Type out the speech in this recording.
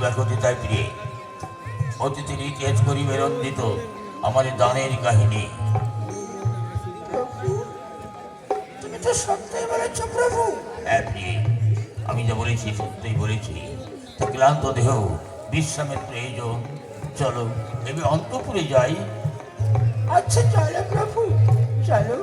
ব্যাকতে তাই প্রিয়ে অতিথির ইতিহাস করিবে রঞ্জিত আমার দানের কাহিনী। তুমি তো সত্যই বলেছ প্রভু। হ্যাঁ প্রিয়ে আমি যা বলেছি সত্যই বলেছি। তা ক্লান্ত দেহ বিশ্রামের প্রয়োজন। চলো এবার অন্তপুরে যাই। আচ্ছা চলো প্রভু চলো।